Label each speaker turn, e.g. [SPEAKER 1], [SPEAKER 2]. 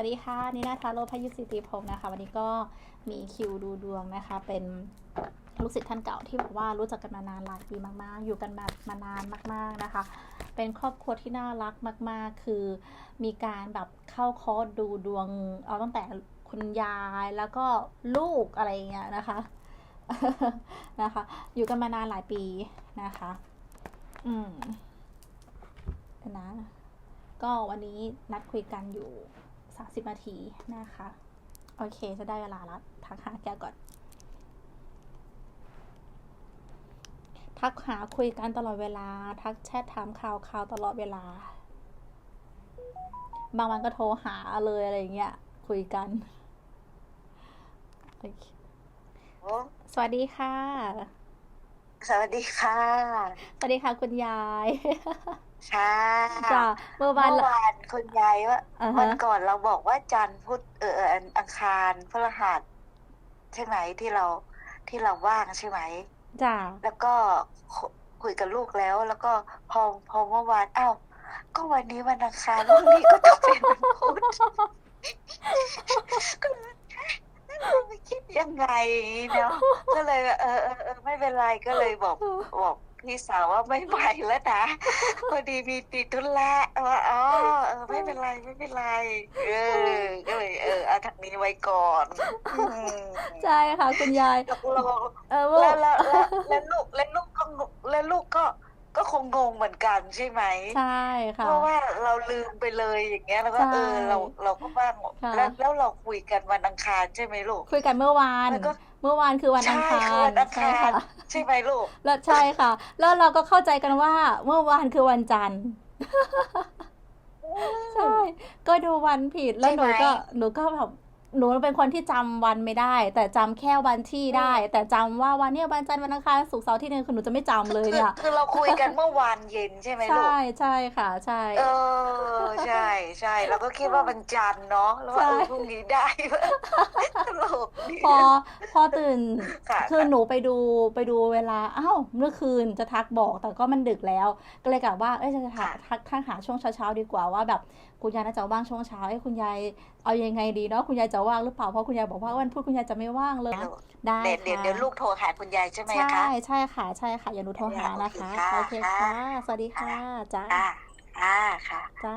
[SPEAKER 1] วัสดีค่ะนินาทาโรพยุสิติพงศ์นะคะ วันนี้ก็มีคิวดูดวงนะคะ เป็นลูกศิษย์ท่านเก่าที่บอกว่ารู้จักกันมานานหลายปีมาก ๆ อยู่กันมามานานมาก ๆ นะคะ เป็นครอบครัวที่น่ารักมาก ๆ คือมีการแบบเข้าคอร์สดูดวง เอาตั้งแต่คุณยายแล้วก็ลูกอะไรอย่างเงี้ยนะคะนะคะ อยู่กันมานานหลายปีนะคะ อืมนะก็วันนี้นัดคุยกันอยู่ 30 นาทีนะคะ โอเคจะได้เวลาแล้วทักหาแกก่อน ทักหาคุยกันตลอดเวลา ทักแชทถามข่าวข่าวตลอดเวลา บางวันก็โทรหาเลยอะไรอย่างเงี้ย คุยกันโอเค
[SPEAKER 2] โอ้
[SPEAKER 1] สวัสดีค่ะ
[SPEAKER 2] สวัสดีค่ะ
[SPEAKER 1] สวัสดีค่ะคุณยาย
[SPEAKER 2] ค่ะ
[SPEAKER 1] จ้ะเมื่อวาน
[SPEAKER 2] เมื่อวานคุณยายว่า
[SPEAKER 1] อ่า
[SPEAKER 2] วั
[SPEAKER 1] ฮะ
[SPEAKER 2] นก่อนเราบอกว่าจันทร์พุธเออเอออังอังคารพฤหัสใช่ไหมที่เราที่เราว่างใช่ไหม
[SPEAKER 1] จ้ะ
[SPEAKER 2] แล้วก็คุคุยกับลูกแล้ว แล้วก็พอพอเมื่อวานอ้าวก็วันนี้วันอังคารพรุ่งนี้ก็ต้องเป็นวันพุธก็เลยไม่คิดยังไงเนาะก็เลยเออเออเออไม่เป็นไรก็เลยบอกบอก พี่สาวว่าไม่ไหวแล้วนะพอดีมีติดธุระว่าอ๋อเออไม่เป็นไรไม่เป็นไร เออก็เลยเออเอาทางนี้ไว้ก่อนอืม
[SPEAKER 1] ใช่ค่ะคุณยาย
[SPEAKER 2] แล้วเรา
[SPEAKER 1] เออเมื่อ
[SPEAKER 2] แล้วแล้วแล้วแล้วลูกแล้วลูกก็งงแล้วลูกก็ก็คงงงเหมือนกันใช่ไหม
[SPEAKER 1] ใช่ค่ะ
[SPEAKER 2] เพราะว่าเราลืมไปเลยอย่างเงี้ยแล้วก็
[SPEAKER 1] ใช่
[SPEAKER 2] เออเราเราก็ว่าง
[SPEAKER 1] ค่ะ
[SPEAKER 2] แล้วแล้วเราคุยกันวันอังคารใช่ไหมลูก
[SPEAKER 1] คุยกันเมื่อวาน
[SPEAKER 2] แล้วก็
[SPEAKER 1] เมื่อวานคือวันอังคา
[SPEAKER 2] ใช่คือ
[SPEAKER 1] ร
[SPEAKER 2] วันอัง
[SPEAKER 1] ใช่
[SPEAKER 2] คาร
[SPEAKER 1] ค่ะ
[SPEAKER 2] ใช่ไหมลูก
[SPEAKER 1] แล้วใช่ค่ะ แล้วเราก็เข้าใจกันว่า เมื่อวานคือวันจันทร์ใช่ ก็ดูวันผิดแล้วหนู
[SPEAKER 2] ใช่ไหม
[SPEAKER 1] ก็หนูก็แบบหนูเป็นคนที่จำวันไม่ได้ แต่จำแค่วันที่ได้ แต่จำว่าวันเนี้ยวันจันทร์วันอังคารศุกร์เสาร์อาที่หนึ่งคือหนูจะไม่จำเลย
[SPEAKER 2] คือ
[SPEAKER 1] เนี่ย
[SPEAKER 2] คือเราคุยกันเมื่อวานเย็นใช่ไหมลู
[SPEAKER 1] ใช่
[SPEAKER 2] ก
[SPEAKER 1] ใช่ค่ะใช่
[SPEAKER 2] เออใช่ใช่เราก็คิดว่ามันจันทร์เนาะแล้วว่า
[SPEAKER 1] ใช่
[SPEAKER 2] เออพรุ่งนี้ได้ตลกดี
[SPEAKER 1] พอพ อตื่น
[SPEAKER 2] ค่ะ
[SPEAKER 1] คือหนูไปดูไปดูเวลาอ้าวเมื่อคืนจะทักบอกแต่ก็มันดึกแล้ว ก็เลยกะว่าเอ้ยจะทักทักทักหาช่วงเช้าๆดีกว่าว่าแบบคุณยายน่าจะว่างช่วงเช้าเอ้ยคุณยายเอายังไงดีเนาะคุณยายจะว่างหรือเปล่าเพราะคุณยายบอกว่าวันพุธคุณยายจะไม่ว่างเลยนะได้
[SPEAKER 2] เดี๋ยวเดี๋ยว
[SPEAKER 1] ค่ะ
[SPEAKER 2] เดี๋ยวลูกโทรหาคุณยายใช่ไหม
[SPEAKER 1] ใช่
[SPEAKER 2] คะ
[SPEAKER 1] ใช่ค่ะใช่ค่ะอย่าหนูโทรหานะคะ
[SPEAKER 2] โอ
[SPEAKER 1] โอ
[SPEAKER 2] เค
[SPEAKER 1] เค
[SPEAKER 2] ค่ะ
[SPEAKER 1] ค่ะสวัสดีค่ะจ้า
[SPEAKER 2] อ่าอ่าค่ะ
[SPEAKER 1] จ้า